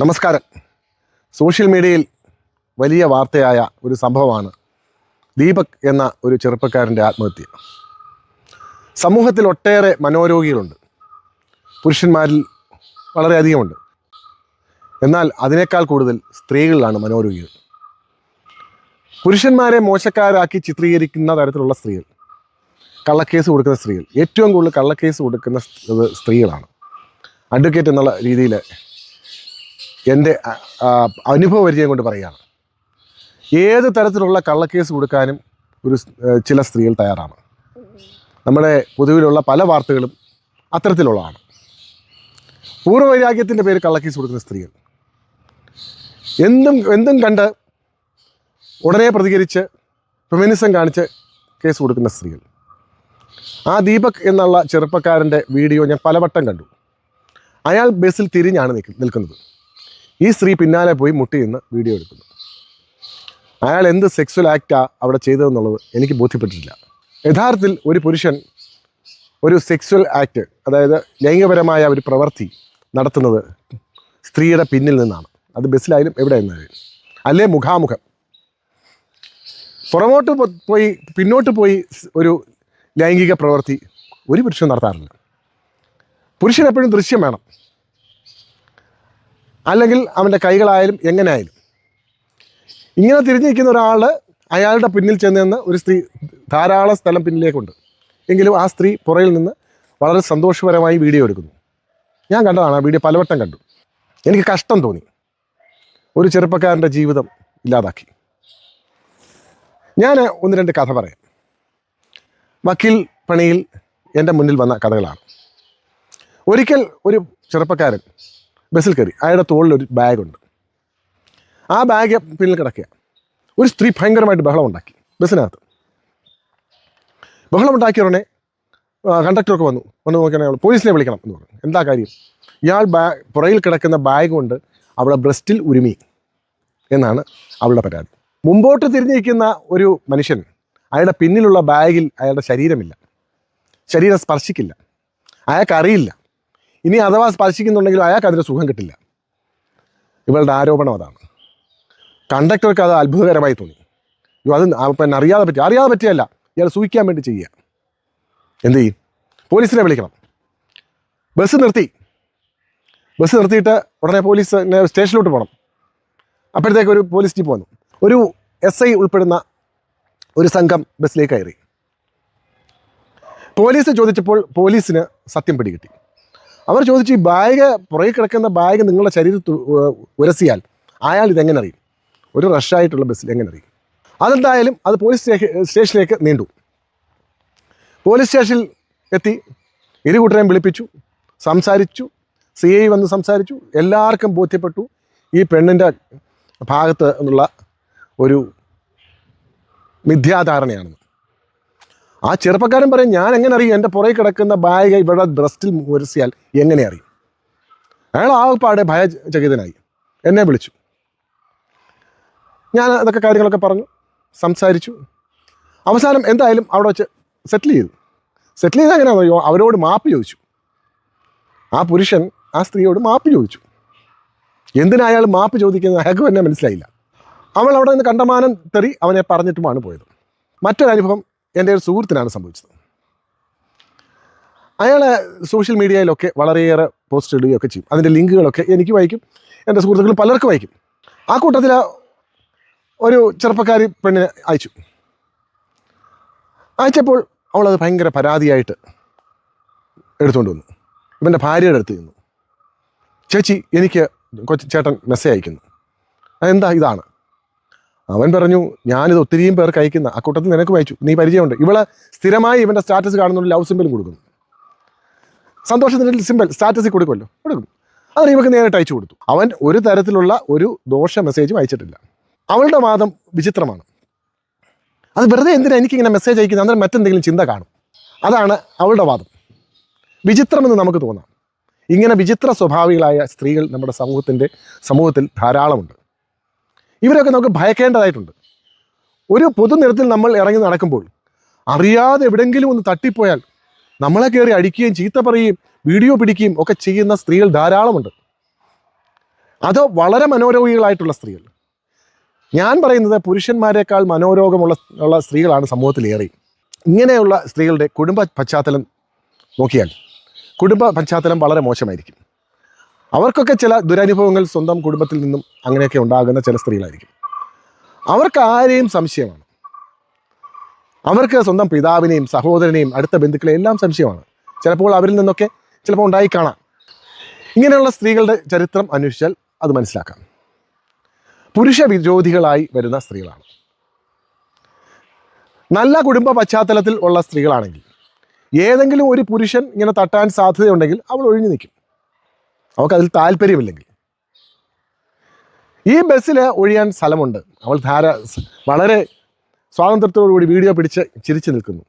നമസ്കാരം. സോഷ്യൽ മീഡിയയിൽ വലിയ വാർത്തയായ ഒരു സംഭവമാണ് ദീപക് എന്ന ഒരു ചെറുപ്പക്കാരന്റെ ആത്മഹത്യ. സമൂഹത്തിൽ ഒട്ടേറെ മനോരോഗികളുണ്ട്. പുരുഷന്മാരിൽ വളരെയധികമുണ്ട്. എന്നാൽ അതിനേക്കാൾ കൂടുതൽ സ്ത്രീകളിലാണ് മനോരോഗികൾ. പുരുഷന്മാരെ മോശക്കാരാക്കി ചിത്രീകരിക്കുന്ന തരത്തിലുള്ള സ്ത്രീകൾ കള്ളക്കേസ് കൊടുക്കുന്ന സ്ത്രീകൾ ഏറ്റവും കൂടുതൽ കള്ളക്കേസ് കൊടുക്കുന്ന സ്ത്രീകളാണ്. അഡ്വക്കേറ്റ് എന്നുള്ള രീതിയിൽ എന്റെ അനുഭവപരിചയം കൊണ്ട് പറയുകയാണ്. ഏത് തരത്തിലുള്ള കള്ളക്കേസ് കൊടുക്കാനും ഒരു ചില സ്ത്രീകൾ തയ്യാറാണ്. നമ്മുടെ പൊതുവിലുള്ള പല വാർത്തകളും അത്തരത്തിലുള്ളതാണ്. പൂർവവൈരാഗ്യത്തിന്റെ പേര് കള്ളക്കേസ് കൊടുക്കുന്ന സ്ത്രീകൾ. എന്തും എന്തും കണ്ട് ഉടനെ പ്രതികരിച്ച് ഫെമിനിസം കാണിച്ച് കേസ് കൊടുക്കുന്ന സ്ത്രീകൾ. ആ ദീപക് എന്നുള്ള ചെറുപ്പക്കാരന്റെ വീഡിയോ ഞാൻ പലവട്ടം കണ്ടു. അയാൾ ബസ്സിൽ തിരിഞ്ഞാണ് നിൽക്കുന്നത്. ഈ സ്ത്രീ പിന്നാലെ പോയി മുട്ടി നിന്ന് വീഡിയോ എടുക്കുന്നു. അയാൾ എന്ത് സെക്സ്വൽ ആക്റ്റാ അവിടെ ചെയ്തതെന്നുള്ളത് എനിക്ക് ബോധ്യപ്പെട്ടിട്ടില്ല. യഥാർത്ഥത്തിൽ ഒരു പുരുഷൻ ഒരു സെക്സ്വൽ ആക്ട് അതായത് ലൈംഗികപരമായ ഒരു പ്രവൃത്തി നടത്തുന്നത് സ്ത്രീയുടെ പിന്നിൽ നിന്നാണ്. അത് ബസ്സിലായാലും എവിടെ നിന്നായാലും അല്ലേ മുഖാമുഖം. പുറമോട്ട് പോയി പിന്നോട്ട് പോയി ഒരു ലൈംഗിക പ്രവൃത്തി ഒരു പുരുഷൻ നടത്താറില്ല. പുരുഷൻ എപ്പോഴും ദൃശ്യം വേണം. അല്ലെങ്കിൽ അവന്റെ കൈകളായാലും എങ്ങനെ ആയാലും ഇങ്ങനെ തിരിഞ്ഞു നിൽക്കുന്ന ഒരാൾ അയാളുടെ പിന്നിൽ ചെന്ന് നിന്ന് ഒരു സ്ത്രീ ധാരാളം സ്ഥലം പിന്നിലേക്കുണ്ട്. എങ്കിലും ആ സ്ത്രീ പുറയിൽ നിന്ന് വളരെ സന്തോഷപരമായി വീഡിയോ എടുക്കുന്നു. ഞാൻ കണ്ടതാണ് ആ വീഡിയോ പലവട്ടം കണ്ടു. എനിക്ക് കഷ്ടം തോന്നി. ഒരു ചെറുപ്പക്കാരന്റെ ജീവിതം ഇല്ലാതാക്കി. ഞാൻ ഒന്ന് രണ്ട് കഥ പറയാം. വക്കീൽ പണിയിൽ എന്റെ മുന്നിൽ വന്ന കഥകളാണ്. ഒരിക്കൽ ഒരു ചെറുപ്പക്കാരൻ ബസ്സിൽ കയറി. അയാളുടെ തോളിലൊരു ബാഗുണ്ട്. ആ ബാഗ് പിന്നിൽ കിടക്കുക. ഒരു സ്ത്രീ ഭയങ്കരമായിട്ട് ബഹളം ഉണ്ടാക്കി ബസ്സിനകത്ത്. ബഹളം ഉണ്ടാക്കിയ ഉടനെ കണ്ടക്ടറൊക്കെ വന്നു. വന്ന് നോക്കിയാൽ പോലീസിനെ വിളിക്കണം എന്ന് പറഞ്ഞു. എന്താ കാര്യം? ഇയാൾ ബാ പുറയിൽ കിടക്കുന്ന ബാഗ് കൊണ്ട് അവളെ ബ്രസ്റ്റിൽ ഉരുമി എന്നാണ് അവളുടെ പരാതി. മുമ്പോട്ട് തിരിഞ്ഞിരിക്കുന്ന ഒരു മനുഷ്യൻ അയാളുടെ പിന്നിലുള്ള ബാഗിൽ അയാളുടെ ശരീരമില്ല. ശരീരം സ്പർശിക്കില്ല. അയാൾക്ക് അറിയില്ല ഇനി അഥവാ സ്പർശിക്കുന്നുണ്ടെങ്കിൽ അയാൾക്ക് അതിന്റെ സുഖം കിട്ടില്ല. ഇവളുടെ ആരോപണം അതാണ്. കണ്ടക്ടർക്ക് അത് അത്ഭുതകരമായി തോന്നി. അത് അറിയാതെ പറ്റി അറിയാതെ പറ്റിയല്ല. ഇയാൾ സൂഹിക്കാൻ വേണ്ടി ചെയ്യുക. എന്ത് ചെയ്യും? പോലീസിനെ വിളിക്കണം. ബസ് നിർത്തി. ബസ് നിർത്തിയിട്ട് ഉടനെ പോലീസ് സ്റ്റേഷനിലോട്ട് പോകണം. അപ്പോഴത്തേക്ക് ഒരു പോലീസ് ജീപ്പ് വന്നു. ഒരു എസ് ഐ ഉൾപ്പെടുന്ന ഒരു സംഘം ബസ്സിലേക്ക് കയറി. പോലീസ് ചോദിച്ചപ്പോൾ പോലീസിന് സത്യം പിടികിട്ടി. അവർ ചോദിച്ചു ഈ ബാഗ് പുറകെ കിടക്കുന്ന ബാഗ് നിങ്ങളുടെ ശരീരത്തിൽ ഉരസിയാൽ അയാൾ ഇതെങ്ങനെ അറിയും? ഒരു റഷായിട്ടുള്ള ബസ്സിൽ എങ്ങനെ അറിയും? അതെന്തായാലും അത് പോലീസ് സ്റ്റേഷ- സ്റ്റേഷനിലേക്ക് നീണ്ടു. പോലീസ് സ്റ്റേഷനിൽ എത്തി ഇരു കൂട്ടരെയും വിളിപ്പിച്ചു സംസാരിച്ചു സി ഐ വന്ന് സംസാരിച്ചു എല്ലാവർക്കും ബോധ്യപ്പെട്ടു. ഈ പെണ്ണിന്റെ ഭാഗത്ത് നിന്നുള്ള ഒരു മിഥ്യാധാരണയാണെന്ന്. ആ ചെറുപ്പക്കാരൻ പറയും ഞാൻ എങ്ങനെ അറിയും? എന്റെ പുറകെ കിടക്കുന്ന ബാഗ് ഇവിടെ ബ്രസ്റ്റിൽ ഉരസിയാൽ എങ്ങനെ അറിയും? അയാൾ ആകെപ്പാടെ ഭയചകിതനായി. എന്നെ വിളിച്ചു. ഞാൻ അതൊക്കെ കാര്യങ്ങളൊക്കെ പറഞ്ഞു സംസാരിച്ചു. അവസാനം എന്തായാലും അവിടെ വെച്ച് സെറ്റിൽ ചെയ്തു. സെറ്റിൽ ചെയ്ത് എങ്ങനെയാണെന്ന് അറിയോ? അവരോട് മാപ്പ് ചോദിച്ചു. ആ പുരുഷൻ ആ സ്ത്രീയോട് മാപ്പ് ചോദിച്ചു. എന്തിനാ അയാൾ മാപ്പ് ചോദിക്കുന്നത്? അയാൾക്ക് തന്നെ മനസ്സിലായില്ല. അവൾ അവിടെ നിന്ന് കണ്ടമാനം തെറി അവനെ പറഞ്ഞിട്ടുമാണ് പോയത്. മറ്റൊരു അനുഭവം എന്റെ ഒരു സുഹൃത്തിനാണ് സംഭവിച്ചത്. അയാൾ സോഷ്യൽ മീഡിയയിലൊക്കെ വളരെയേറെ പോസ്റ്റ് ഇടുകയൊക്കെ ചെയ്യും. അതിന്റെ ലിങ്കുകളൊക്കെ എനിക്ക് വായിക്കും എന്റെ സുഹൃത്തുക്കൾ പലർക്കും വായിക്കും. ആ കൂട്ടത്തിൽ ഒരു ചെറുപ്പക്കാരി പെണ്ണിനെ അയച്ചു. അയച്ചപ്പോൾ അവളത് ഭയങ്കര പരാതിയായിട്ട് എടുത്തുകൊണ്ട് വന്നു. ഇവന്റെ ഭാര്യയുടെ അടുത്ത് നിന്നു. ചേച്ചി എനിക്ക് കൊച്ചു ചേട്ടൻ മെസ്സേജ് അയക്കുന്നു. എന്താ ഇതാണ്. അവൻ പറഞ്ഞു ഞാനിത് ഒത്തിരിയും പേർക്ക് അയക്കുന്ന ആ കൂട്ടത്തിൽ നിനക്ക് വായിച്ചു നീ പരിചയമുണ്ട്. ഇവൾ സ്ഥിരമായി ഇവന്റെ സ്റ്റാറ്റസ് കാണുന്നുണ്ട് ലവ് സിമ്പിൾ കൊടുക്കുന്നു. സന്തോഷത്തിന്റെ സിമ്പിൾ സ്റ്റാറ്റസിൽ കൊടുക്കുമല്ലോ കൊടുക്കും അത് ഇവക്ക് നേരിട്ട് അയച്ചു കൊടുത്തു. അവൻ ഒരു തരത്തിലുള്ള ഒരു ദോഷ മെസ്സേജും അയച്ചിട്ടില്ല അവളുടെ വാദം വിചിത്രമാണ്. അത് വെറുതെ എന്തിനാണ് എനിക്കിങ്ങനെ മെസ്സേജ് അയക്കുന്നത് അന്നേരം മറ്റെന്തെങ്കിലും ചിന്ത കാണും. അതാണ് അവളുടെ വാദം. വിചിത്രമെന്ന് നമുക്ക് തോന്നാം. ഇങ്ങനെ വിചിത്ര സ്വഭാവികളായ സ്ത്രീകൾ നമ്മുടെ സമൂഹത്തിന്റെ സമൂഹത്തിൽ ധാരാളമുണ്ട്. ഇവരൊക്കെ നമുക്ക് ഭയക്കേണ്ടതായിട്ടുണ്ട്. ഒരു പൊതുനിരത്തിൽ നമ്മൾ ഇറങ്ങി നടക്കുമ്പോൾ അറിയാതെ എവിടെങ്കിലും ഒന്ന് തട്ടിപ്പോയാൽ നമ്മളെ കയറി അടിക്കുകയും ചീത്ത പറയുകയും വീഡിയോ പിടിക്കുകയും ഒക്കെ ചെയ്യുന്ന സ്ത്രീകൾ ധാരാളമുണ്ട്. അത് വളരെ മനോരോഗികളായിട്ടുള്ള സ്ത്രീകൾ. ഞാൻ പറയുന്നത് പുരുഷന്മാരെക്കാൾ മനോരോഗമുള്ള ഉള്ള സ്ത്രീകളാണ് സമൂഹത്തിലേറെ ഇങ്ങനെയുള്ള സ്ത്രീകളുടെ കുടുംബ പശ്ചാത്തലം നോക്കിയാൽ കുടുംബ പശ്ചാത്തലം വളരെ മോശമായിരിക്കും. അവർക്കൊക്കെ ചില ദുരനുഭവങ്ങൾ സ്വന്തം കുടുംബത്തിൽ നിന്നും അങ്ങനെയൊക്കെ ഉണ്ടാകുന്ന ചില സ്ത്രീകളായിരിക്കും. അവർക്ക് ആരെയും സംശയമാണ്. അവർക്ക് സ്വന്തം പിതാവിനെയും സഹോദരനെയും അടുത്ത ബന്ധുക്കളെയും എല്ലാം സംശയമാണ്. ചിലപ്പോൾ അവരിൽ നിന്നൊക്കെ ചിലപ്പോൾ ഉണ്ടായി കാണാം. ഇങ്ങനെയുള്ള സ്ത്രീകളുടെ ചരിത്രം അന്വേഷിച്ചാൽ അത് മനസ്സിലാക്കാം. പുരുഷ വിരോധികളായി വരുന്ന സ്ത്രീകളാണ്. നല്ല കുടുംബ പശ്ചാത്തലത്തിൽ ഉള്ള സ്ത്രീകളാണെങ്കിൽ ഏതെങ്കിലും ഒരു പുരുഷൻ ഇങ്ങനെ തട്ടാൻ സാധ്യതയുണ്ടെങ്കിൽ അവൾ ഒഴിഞ്ഞു നിൽക്കും. അവൾക്ക് അതിൽ താല്പര്യമില്ലെങ്കിൽ. ഈ ബസ്സിൽ ഒഴിയാൻ സ്ഥലമുണ്ട്. അവൾ ധാര വളരെ സ്വാതന്ത്ര്യത്തോടുകൂടി വീഡിയോ പിടിച്ച് ചിരിച്ചു നിൽക്കുന്നു.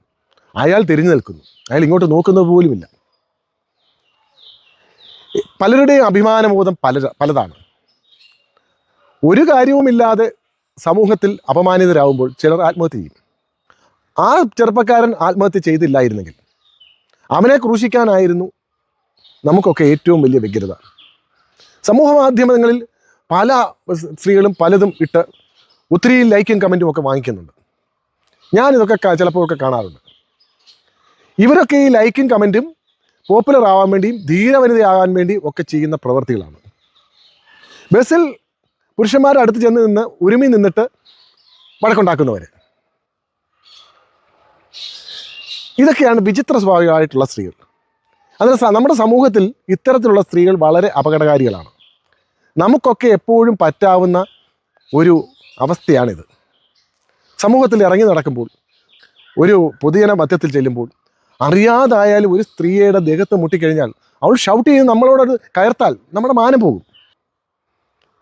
അയാൾ തിരിഞ്ഞു നിൽക്കുന്നു. അയാൾ ഇങ്ങോട്ട് നോക്കുന്നത് പോലുമില്ല. പലരുടെയും അഭിമാനബോധം പല പലതാണ്. ഒരു കാര്യവുമില്ലാതെ സമൂഹത്തിൽ അപമാനിതരാകുമ്പോൾ ചിലർ ആത്മഹത്യ ചെയ്യും. ആ ചെറുപ്പക്കാരൻ ആത്മഹത്യ ചെയ്തില്ലായിരുന്നെങ്കിൽ അവനെ ക്രൂശിക്കാനായിരുന്നു നമുക്കൊക്കെ ഏറ്റവും വലിയ വ്യഗ്രത. സമൂഹ മാധ്യമങ്ങളിൽ പല സ്ത്രീകളും പലതും ഇട്ട് ഒത്തിരി ലൈക്കും കമന്റും ഒക്കെ വാങ്ങിക്കുന്നുണ്ട്. ഞാനിതൊക്കെ ചിലപ്പോൾ ഒക്കെ കാണാറുണ്ട്. ഇവരൊക്കെ ഈ ലൈക്കും കമന്റും പോപ്പുലർ ആവാൻ വേണ്ടിയും ധീരവനിതയാകാൻ വേണ്ടിയും ഒക്കെ ചെയ്യുന്ന പ്രവൃത്തികളാണ് ബസ്സിൽ പുരുഷന്മാരുടെ അടുത്ത് ചെന്ന് നിന്ന് ഒരുമി നിന്നിട്ട് വഴക്കുണ്ടാക്കുന്നവർ ഇതൊക്കെയാണ് വിചിത്ര സ്വാഭാവികമായിട്ടുള്ള സ്ത്രീകൾ. അതിന് നമ്മുടെ സമൂഹത്തിൽ ഇത്തരത്തിലുള്ള സ്ത്രീകൾ വളരെ അപകടകാരികളാണ്. നമുക്കൊക്കെ എപ്പോഴും പറ്റാവുന്ന ഒരു അവസ്ഥയാണിത്. സമൂഹത്തിൽ ഇറങ്ങി നടക്കുമ്പോൾ ഒരു പൊതുജന മധ്യത്തിൽ ചെല്ലുമ്പോൾ അറിയാതായാലും ഒരു സ്ത്രീയുടെ ദേഹത്ത് മുട്ടിക്കഴിഞ്ഞാൽ അവൾ ഷൗട്ട് ചെയ്ത് നമ്മളോട് കയർത്താൽ നമ്മുടെ മാനം പോകും.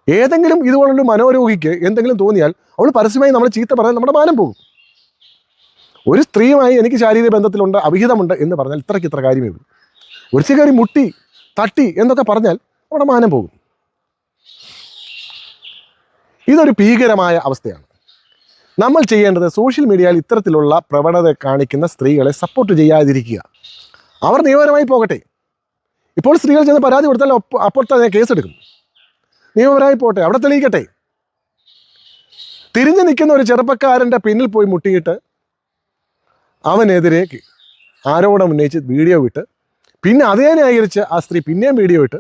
ഏതെങ്കിലും ഇതുപോലുള്ള മനോരോഗിക്ക് എന്തെങ്കിലും തോന്നിയാൽ അവൾ പരസ്യമായി നമ്മൾ ചീത്ത പറഞ്ഞാൽ നമ്മുടെ മാനം പോകും. ഒരു സ്ത്രീയുമായി എനിക്ക് ശാരീരിക ബന്ധത്തിലുണ്ട് അവിഹിതമുണ്ട് എന്ന് പറഞ്ഞാൽ ഇത്രയ്ക്ക് ഇത്ര കാര്യമേ ഉള്ളൂ. ഒരു കയറി മുട്ടി തട്ടി എന്നൊക്കെ പറഞ്ഞാൽ നമ്മുടെ മാനം പോകും. ഇതൊരു ഭീകരമായ അവസ്ഥയാണ്. നമ്മൾ ചെയ്യേണ്ടത് സോഷ്യൽ മീഡിയയിൽ ഇത്തരത്തിലുള്ള പ്രവണത കാണിക്കുന്ന സ്ത്രീകളെ സപ്പോർട്ട് ചെയ്യാതിരിക്കുക. അവർ നിയമപരമായി പോകട്ടെ. ഇപ്പോൾ സ്ത്രീകൾ ചെന്ന് പരാതി കൊടുത്താൽ അപ്പോൾ അതിനെ കേസെടുക്കും. നിയമപരമായി പോട്ടെ അവിടെ തെളിയിക്കട്ടെ. തിരിഞ്ഞു നിൽക്കുന്ന ഒരു ചെറുപ്പക്കാരന്റെ പിന്നിൽ പോയി മുട്ടിയിട്ട് അവനെതിരെ ആരോപണം ഉന്നയിച്ച് വീഡിയോ വിട്ട് പിന്നെ അതേ ന്യായീകരിച്ച് ആ സ്ത്രീ പിന്നെയും വീഡിയോ ഇട്ട്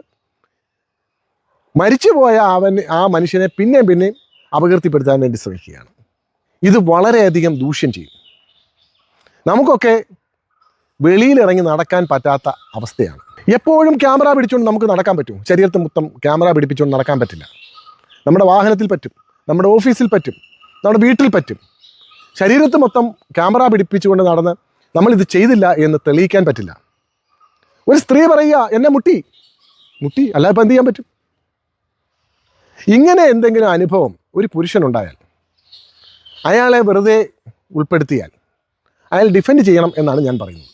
മരിച്ചുപോയ അവൻ ആ മനുഷ്യനെ പിന്നെയും പിന്നെയും അപകീർത്തിപ്പെടുത്താൻ വേണ്ടി ശ്രമിക്കുകയാണ്. ഇത് വളരെയധികം ദൂഷ്യം ചെയ്യും. നമുക്കൊക്കെ വെളിയിലിറങ്ങി നടക്കാൻ പറ്റാത്ത അവസ്ഥയാണ്. എപ്പോഴും ക്യാമറ പിടിച്ചുകൊണ്ട് നമുക്ക് നടക്കാൻ പറ്റും. ശരീരത്തിൽ മൊത്തം ക്യാമറ പിടിപ്പിച്ചുകൊണ്ട് നടക്കാൻ പറ്റില്ല. നമ്മുടെ വാഹനത്തിൽ പറ്റും. നമ്മുടെ ഓഫീസിൽ പറ്റും. നമ്മുടെ വീട്ടിൽ പറ്റും. ശരീരത്തിൽ മൊത്തം ക്യാമറ പിടിപ്പിച്ചുകൊണ്ട് നടന്ന് നമ്മളിത് ചെയ്തില്ല എന്ന് തെളിയിക്കാൻ പറ്റില്ല. ഒരു സ്ത്രീ പറയുക എന്നെ മുട്ടി. മുട്ടി അല്ല ഇപ്പം എന്ത് ചെയ്യാൻ പറ്റും? ഇങ്ങനെ എന്തെങ്കിലും അനുഭവം ഒരു പുരുഷനുണ്ടായാൽ അയാളെ വെറുതെ ഉൾപ്പെടുത്തിയാൽ അയാൾ ഡിഫെൻഡ് ചെയ്യണം എന്നാണ് ഞാൻ പറയുന്നത്.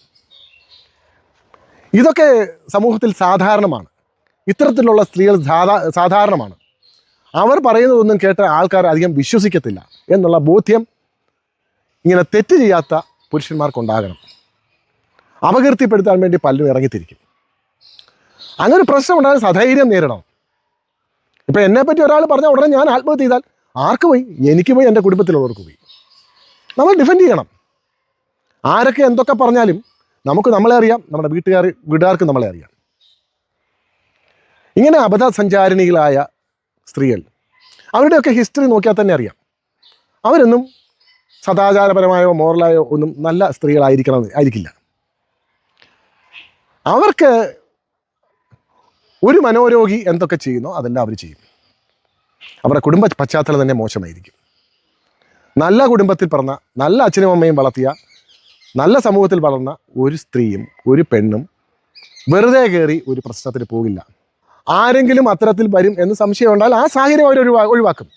ഇതൊക്കെ സമൂഹത്തിൽ സാധാരണമാണ്. ഇത്തരത്തിലുള്ള സ്ത്രീകൾ സാധാ സാധാരണമാണ്. അവർ പറയുന്നതൊന്നും കേട്ട ആൾക്കാർ അധികം വിശ്വസിക്കത്തില്ല എന്നുള്ള ബോധ്യം ഇങ്ങനെ തെറ്റ് ചെയ്യാത്ത പുരുഷന്മാർക്കുണ്ടാകണം. അപകീർത്തിപ്പെടുത്താൻ വേണ്ടി പലരും ഇറങ്ങിത്തിരിക്കും. അങ്ങനെ പ്രശ്നം ഉണ്ടായാൽ സധൈര്യം നേരിടണം. ഇപ്പം എന്നെപ്പറ്റി ഒരാൾ പറഞ്ഞാൽ ഉടനെ ഞാൻ ആത്മഹത്യ ചെയ്താൽ ആർക്ക് പോയി? എനിക്ക് പോയി എന്റെ കുടുംബത്തിലുള്ളവർക്ക് പോയി. നമ്മൾ ഡിഫെൻഡ് ചെയ്യണം. ആരൊക്കെ എന്തൊക്കെ പറഞ്ഞാലും നമുക്ക് നമ്മളെ അറിയാം നമ്മുടെ വീട്ടുകാർ വീട്ടുകാർക്ക് നമ്മളെ അറിയാം. ഇങ്ങനെ അബദ്ധസഞ്ചാരിണികളായ സ്ത്രീകൾ അവരുടെയൊക്കെ ഹിസ്റ്ററി നോക്കിയാൽ തന്നെ അറിയാം. അവരൊന്നും സദാചാരപരമായോ മോറലായോ ഒന്നും നല്ല സ്ത്രീകളായിരിക്കണം ആയിരിക്കില്ല. അവർക്ക് ഒരു മനോരോഗി എന്തൊക്കെ ചെയ്യുന്നോ അതെല്ലാം അവർ ചെയ്യും. അവരുടെ കുടുംബ പശ്ചാത്തലം തന്നെ മോശമായിരിക്കും. നല്ല കുടുംബത്തിൽ പറഞ്ഞ നല്ല അച്ഛനും അമ്മയും വളർത്തിയ നല്ല സമൂഹത്തിൽ വളർന്ന ഒരു സ്ത്രീയും ഒരു പെണ്ണും വെറുതെ കയറി ഒരു പ്രശ്നത്തിന് പോകില്ല. ആരെങ്കിലും അത്തരത്തിൽ വരും എന്ന് സംശയം ഉണ്ടാൽ ആ സാഹചര്യം അവർ ഒഴിവാ ഒഴിവാക്കും.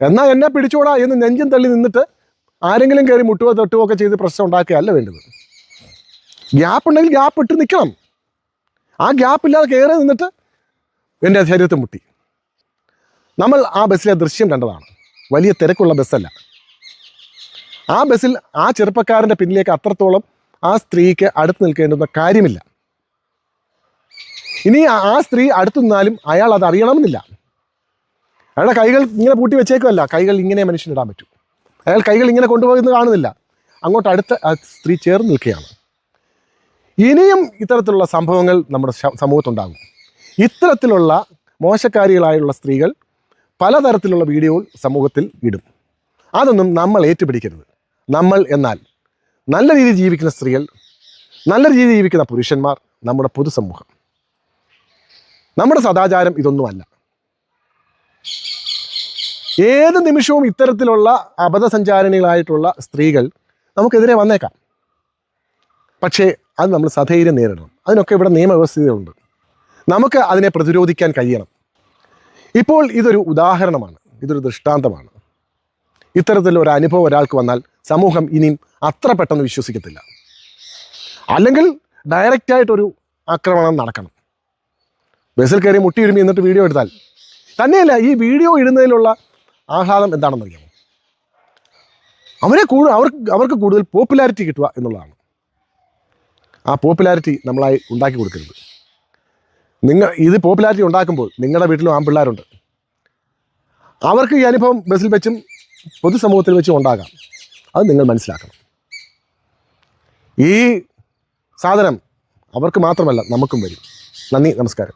എന്നാൽ എന്നെ പിടിച്ചോടാ എന്ന് നെഞ്ചും തള്ളി നിന്നിട്ട് ആരെങ്കിലും കയറി മുട്ടുകയോ തൊട്ടുകയോ ഒക്കെ ചെയ്ത് പ്രശ്നം ഉണ്ടാക്കുകയല്ല വേണ്ടത്. ഗ്യാപ്പ് ഉണ്ടെങ്കിൽ ഗ്യാപ്പ് ഇട്ട് നിൽക്കണം ആ ഗ്യാപ്പ് ഇല്ലാതെ കയറി നിന്നിട്ട് എന്റെ ശരീരത്തെ മുട്ടി. നമ്മൾ ആ ബസ്സിലെ ദൃശ്യം കണ്ടതാണ്. വലിയ തിരക്കുള്ള ബസ്സല്ല. ആ ബസ്സിൽ ആ ചെറുപ്പക്കാരന്റെ പിന്നിലേക്ക് അത്രത്തോളം ആ സ്ത്രീക്ക് അടുത്ത് നിൽക്കേണ്ടുന്ന കാര്യമില്ല. ഇനി ആ- സ്ത്രീ അടുത്തു നിന്നാലും അയാൾ അത് അറിയണമെന്നില്ല. അയാളുടെ കൈകൾ ഇങ്ങനെ പൂട്ടി വെച്ചേക്കുമല്ല കൈകൾ ഇങ്ങനെ മനുഷ്യനിടാൻ പറ്റും. അയാൾ കൈകൾ ഇങ്ങനെ കൊണ്ടുപോകുന്നത് കാണുന്നില്ല. അങ്ങോട്ട് അടുത്ത ആ സ്ത്രീ ചേർന്ന് നിൽക്കുകയാണ്. ഇനിയും ഇത്തരത്തിലുള്ള സംഭവങ്ങൾ നമ്മുടെ സമൂഹത്തുണ്ടാകും. ഇത്തരത്തിലുള്ള മോശക്കാരികളായുള്ള സ്ത്രീകൾ പലതരത്തിലുള്ള വീഡിയോ സമൂഹത്തിൽ ഇടും. അതൊന്നും നമ്മൾ ഏറ്റുപിടിക്കരുത്. നമ്മൾ എന്നാൽ നല്ല രീതിയിൽ ജീവിക്കുന്ന സ്ത്രീകൾ നല്ല രീതിയിൽ ജീവിക്കുന്ന പുരുഷന്മാർ നമ്മുടെ പൊതുസമൂഹം. നമ്മുടെ സദാചാരം ഇതൊന്നുമല്ല. ഏത് നിമിഷവും ഇത്തരത്തിലുള്ള അബദ്ധസഞ്ചാരിണികളായിട്ടുള്ള സ്ത്രീകൾ നമുക്കെതിരെ വന്നേക്കാം. പക്ഷേ അത് നമ്മൾ സധൈര്യം നേരിടണം. അതിനൊക്കെ ഇവിടെ നിയമവ്യവസ്ഥയുണ്ട് നമുക്ക് അതിനെ പ്രതിരോധിക്കാൻ കഴിയണം. ഇപ്പോൾ ഇതൊരു ഉദാഹരണമാണ്. ഇതൊരു ദൃഷ്ടാന്തമാണ്. ഇത്തരത്തിലൊരു അനുഭവം ഒരാൾക്ക് വന്നാൽ സമൂഹം ഇനിയും അത്ര പെട്ടെന്ന് വിശ്വസിക്കത്തില്ല. അല്ലെങ്കിൽ ഡയറക്റ്റായിട്ടൊരു ആക്രമണം നടക്കണം. ബസ്സിൽ കയറി മുട്ടിയിരുമി എന്നിട്ട് വീഡിയോ എടുത്താൽ തന്നെയല്ല ഈ വീഡിയോ ഇടുന്നതിലുള്ള ആഹ്ലാദം എന്താണെന്നറിയാമോ? അവരെ കൂടുതൽ അവർക്ക് അവർക്ക് കൂടുതൽ പോപ്പുലാരിറ്റി കിട്ടുക എന്നുള്ളതാണ്. ആ പോപ്പുലാരിറ്റി നമ്മളായി ഉണ്ടാക്കി കൊടുക്കരുത്. നിങ്ങൾ ഇത് പോപ്പുലാരിറ്റി ഉണ്ടാക്കുമ്പോൾ നിങ്ങളുടെ വീട്ടിലും ആൺപിള്ളേരുണ്ട്. അവർക്ക് ഈ അനുഭവം ബസ്സിൽ വെച്ചും പൊതുസമൂഹത്തിൽ വെച്ചും ഉണ്ടാകാം. അത് നിങ്ങൾ മനസ്സിലാക്കണം. ഈ സാധനം അവർക്ക് മാത്രമല്ല നമുക്കും വരും. നന്ദി നമസ്കാരം.